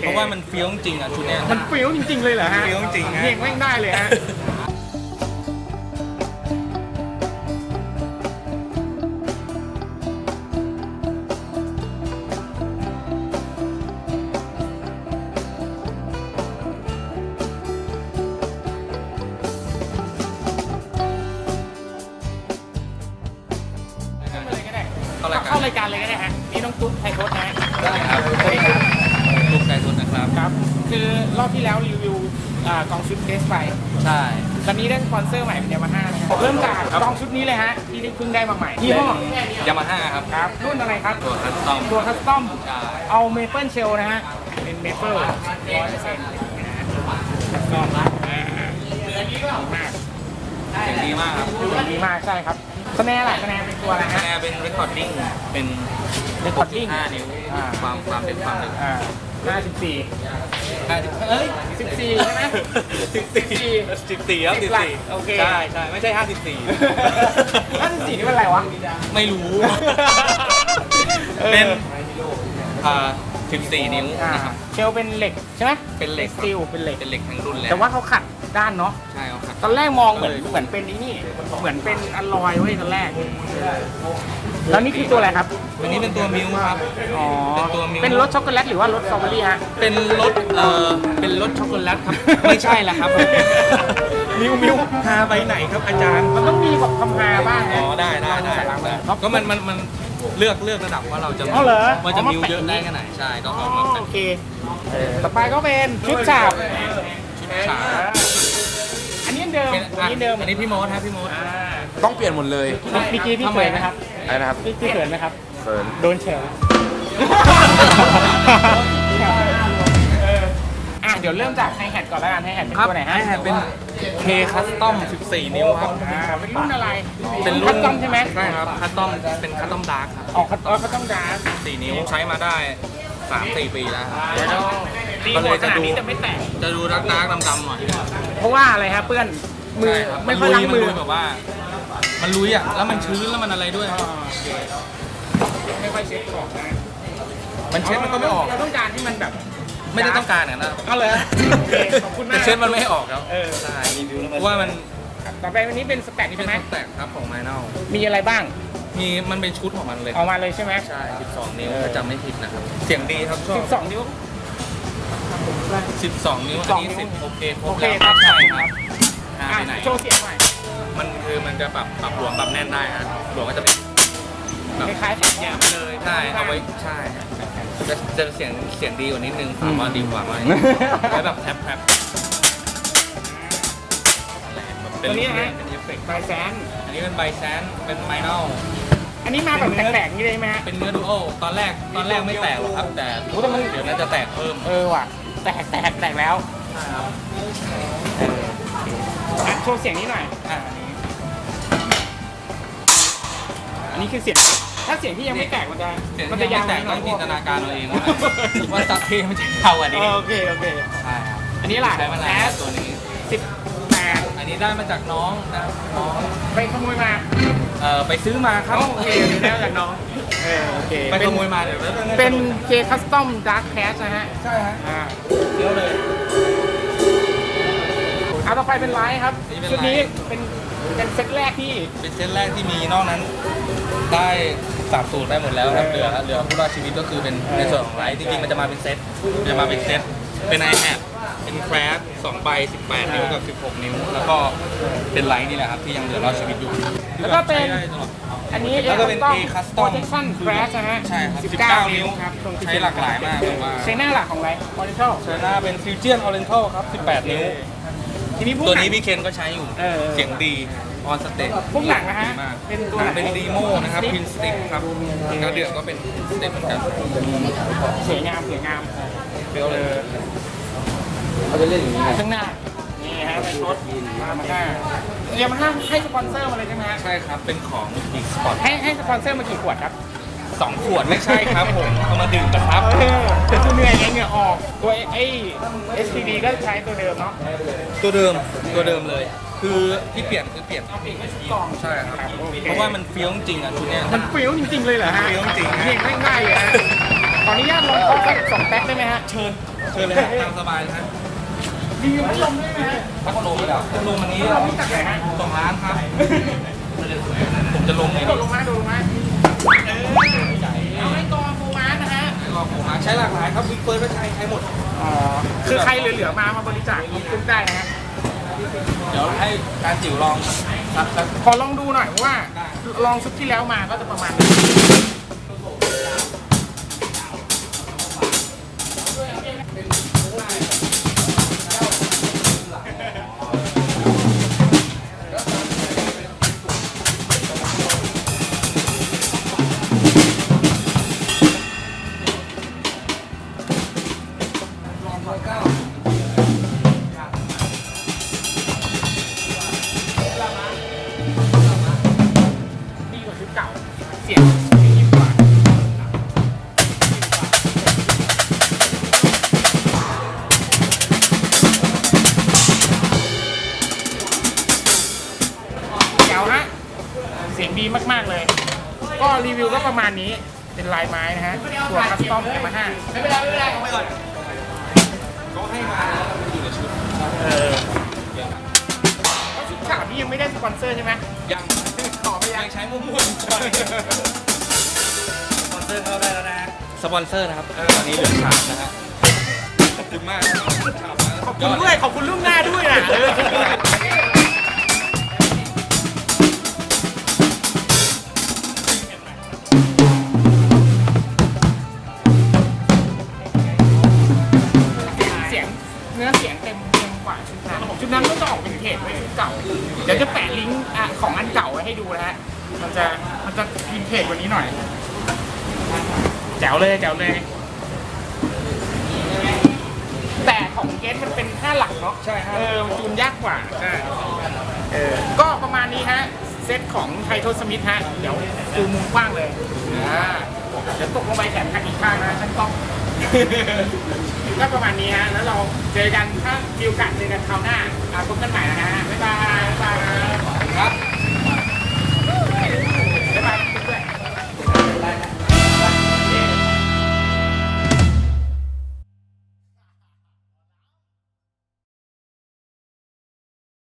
เพราะว่ามันเฟี้ยวจริงๆอะชุดเนี้ย มันฟิลจริง ๆ เลยเหรอฮะฟิลจริงฮะ เพลงแม่งได้เลยฮะเข้ามาเลยก็ได้เข้ารายการเข้ารายการเลยก็ได้ฮะนี่น้องตุ๊กไทยโทษนะฮะ ได้ครับ สวัสดีครับ ลูกใจทุนนะครับ ครับ คื อรอบที่แล้วรีวิวอ่ากองชุดเทสไป ใช่ ตอนนี้ได้สปอนเซอร์ใหม่เป็นยามาฮ่านะครับเริ่มจากกองชุดนี้เลยฮะที่เพิ่งได้มาใหม่ยี่ห้อยามาฮ่าครับ ครับ รุ่นอะไรครับ ตัวคัสตอมตัวคัสตอมใช่ เอาเมเปิลเชลนะฮะ เป็นเมเปิลร้อยเปอร์เซ็นต์นะฮะคัสตอมอ่าดีมากเสียงดีมากครับ ดีมากใช่ครับ คะแนนล่ะคะแนนเป็นตัวอะไรคะฮะ แนนเป็นเรคคอร์ดดิ้งเป็น Recording 5นิ้ว อ่า ความความเป็นความลึกอ่าห้าสิบสี่เอ้ยสิบสี่ใช่ไหม สิบสี่สิบสี่ครับสิสิบบหลักสี่โอเค ใช่ใช่ไม่ใช่ห้าสิบสี่ห้าสิบสี่นี่เป็นอะไรวะ ไม่รู้ เออ เป็นอ่าสิบสี่นิ้วอ่านะครับ เชลเป็นเหล็กใช่ไหมเป็นเหล็ก สตีลเป็นเหล็ก เป็นเหล็กทั้งรุ่นเลยแต่ว่าเขาขัดด้านเนาะ ใช่ครับ ตอนแรกมองเหมือนเออเหมือนเป็นไอ้นี่ เหมือนเป็นอลลอยเว้ยตอนแรก แล้วนี่คือตัวอะไรครับ อันนี้เป็นตัวมิวครับ อ๋อ เป็นตัวมิว เป็นรสช็อกโกแลตหรือว่ารสสตรอเบอรี่ฮะ เป็นรสเอ่อเป็นรสช็อกโกแลตครับ ไม่ใช่ละครับ มิวมิวพาไปไหนครับอาจารย์ มันต้องมีแบบคำฮาบ้างอ๋นะ อได้ได้ได้ใส่ล้างมือก็มันมันมันเลือกเลือกระดับว่าเราจะอ๋อเหรอว่าจะอ๋อมามิวแปะ เยอะได้แค่ไหนใช่ก็อ๋อเอามาเป็นโอเค ต่อไปก็เป็นชุดฉาบฉากอันนี้อัน เดิมเป็นอันนี้เดิมอันนี้พี่โมดครับพี่โมดอ่าต้องเปลี่ยนหมดเลยเมื่อกี้พี่เขินไหมครับอะไรนะครับพี่พี่เขินไหมครับเฟิร์นโดนเฉลเอออะเดี๋ยวเริ่มจากไฮแฮทก่อนแล้วกันไฮแฮทเป็นครับตัวไหนฮะไอแฮเป็น K Custom 14 นิ้วครับอ่าเป็นรุ่นอะไร เป็นรุ่คันสตอมใช่ไหมใช่ครับคัสตอมเป็นคัสตอมดาร์กครับออกคัสตอมคัสตอมดาร์4นิ้วใช้มาได้ 3-4 ปีแล้วครับ ตีก็หัเลวยขจะนาดดูนี้จะไม่แตก จะดูดักดักดำๆหน่อยเพราะว่าอะไรฮะเพื่อนมือใช่ครับไม่ค่อยล้างมือ นลุยแบบว่า มันลุยอะ แล้วมันชื้นแล้วมันอะไรด้วยอ่าโอเคไม่ค่อยเช็ดของนะมันเช็ดมันก็ไม่ออก เราต้องการที่มันแบบ ไม่ได้ต้องการอย่างนั้นนะเอาเลยโอเคขอบคุณมาก แต่เช็ดมันไม่ออกครับเออใช่รีวิวแล้วเพราะว่ามันต่อไปวันนี้เป็นสแต็กนี่ใช่เป็นไหมท็อปแตกครับของไมเนลมีอะไรบ้างมีมันเป็นชุดของมันเลย ออกมาเลยใช่ไหม ใช่ 12 นิ้วถ้าจำไม่ผิดนะครับ เสียงดีครับชอสิบบสอ งนิ้ว12 นิ้วอันนี้12นิ้ว 10โอเคครโอบเคแล้วครับใช่ขอบคุณคครัรับบหายไปไหนโชว์เสียงหน่อยมันคือมันจะปรับปรับหลวมปรับแน่นได้ฮะหลวมก็จะเป็นแบบคล้ายๆแฝดยาวเลยใช่เอาไว้ใช่จะจะเสียงเสียงดีกว่านิดนึงถามว่าดีกว่าไหมไว้แบบแท็บแท็บเป็ตัวนี้นะฮะเป็นเอฟเฟกต์ไบแซนอันนี้เป็นไบแซนเป็นไมนอล อันนี้มาแบบแตกๆนี่เลยไหมฮะ เป็นเนื้อดูโอตอนแรกตอนแรกไม่แตกหรอกครับ แต่โอ้แต่มัน เดี๋ยวน่าจะแตกเพิ่ม เออว่ะ แตกแตกแตกแล้วอะโชว์เสียงนี้หน่อยอ่าอันนี้คือเสียง ถ้าเสียงที่ยังไม่แตกมันจะเสียงมันที่จะยัยางวไม่แตกหน่ต้ออยงจินตนาการเอาเองว่าว่าสักทีมันจะเท่ากว่านี้โอเคโอเคใช่ครับอันนี้ล่ะใช้มานานแอแล้วสตัวนี้ สิบแปดอันนี้ได้มาจากน้องนะครับน้องไปขโมยมา เอ่อไปซื้อมาครับ โอเคได้มาจากน้องเออโอเคไปเป็ขนโมยมาเดี๋ยวแล้วเป็น K Custom Dark Cash นะฮะใช่ฮะอ่าเดี๋ยวเลย เอาต่อไปเป็นไลท์ครับนี่เป็นชุดนี้ไลท์ เป็นเป็นเซตแรกที่ เป็นเซตแรกที่มีนอกนั้น ได้สาบสูตรได้หมดแล้วครับเหลือเหลือผู้รอดชีวิตก็คือเป็นในส่วนของไลท์จริงๆมันจะมาเป็นเซตมันจะมาเป็นเซตเป็น iPad เป็น แครสสองใบ 18 นิ้วกับ 16 นิ้ว แล้วก็เป็นไลท์นี่แหละครับ ที่ยังเหลือรอดชีวิตอยู่แล้วก็เป็น ใช้ได้ตลอด อันนี้แล้วก็เป็น A Custom Protection Crash นะฮะใช่ครับ19 19 นิ้วครับตรงใช้หลากหลายมากแบบว่า ใช้หน้าหลักของไลท์ Oriental เชอร์นาเป็นฟิวเจียนออเรนทัลครับ 18 นิ้ว ทีนี้พวกตัวหนันี้งพี่เคนก็ใช้อยู่ เออเสียงดีออนสเตจพวกหนังนะฮะมากเป็นตัวหนังไหนเป็นดีโมนะครับพินสติกครับกระเดือกก็เป็นสเตจเหมือนกันสวยงามสวยงามเฟี้ยวเลย เขาจะเล่นอย่างนี้ไงข้างหน้า นี่ฮะเป็นรถมามาห้ายามาฮ่าให้สปอนเซอร์มาเลยใช่ไหมฮะใช่ครับ เป็นของบิ๊กสปอร์ตให้ให้สปอนเซอร์มากี่ขวดครับ สองขวดไม่ใช่ครับผม เอามาดื่มกันครับเออคือเหนื่อยไงเหงื่อออก ตัวไอ้ SPD ก็ใช้ตัวเดิมเนาะ ตัวเดิมตัวเดิมเลย คือที่เปลี่ยนคือเปลี่ยนกล่องใช่ครับ ครับโอเค เพราะว่ามันเฟี้ยวจริงๆอะชุดเนี้ย มันฟิลจริงๆเลยเหรอฮะฟิลจริงๆฮะ เพลงแม่งได้เลยฮะขออนุญาตลองเคาะสักสองแป๊กได้ไหมฮะ เชิญเชิญเลยฮะตามสบายนะฮะ รีวิวพัดลมได้ไหมฮะพัดลมพัดลมอันนี้พัดลมนี่จากไหนฮะสองล้านครับผมจะลงนี่โดดลงมาโดดลงมาเออเอาให้กองโฟมาสนะฮะรอผมมาใช้หลากหลายครับบิ๊กเฟิร์สก็ใช้ใช้หมดอ๋อคือใครเหลือๆมามาบริจาคขึ้นได้นะฮะเดี๋ยวให้การจิ๋วลองสักสักขอลองดูหน่อยเพราะว่าลองชุดที่แล้วมาก็จะประมาณนี้ ก็รีวิวก็ประมาณนี้เป็นลายไม้นะฮะตัวคัสตอมเอ็มห้าไม่เป็นไรไม่เป็นไรไปก่อนเขาให้มาแล้วมันอยู่ในชุดเออก็ชุดขาวนี่ยังไม่ได้สปอนเซอร์ใช่ไหมยังขอไปยัยังงใช้มั่วๆสปอนเซอร์เข้าได้แล้วนะฮะสปอนเซอร์นะครับตอนนี้เหลือขาดนะฮะขอบคุณมากครับขอบคุณด้วยขอบคุณล่วงหน้าด้วยนะ ดูนะฮะ มันจะมันจะวินเทจกว่านี้หน่อย แจ๋วเลยแจ๋วเลย แต่ของเกสมันเป็นห้าหลักเนาะ ใช่ฮะเออมันจูนยากกว่า ใช่ เออ ก็ประมาณนี้ฮะ เซตของไทโทสมิธฮะ เดี๋ยวดูมุมกว้างเลยอ่าเดี๋ยวตกลงไปแขนข้างอีกข้างนะฉันต้องก็ประมาณนี้ฮะ แล้วเราเจอกันถ้ามีโอกาสเจอกันคราวหน้าอ่าพบกันใหม่นะฮะบ๊ายบายบ๊ายบายครับ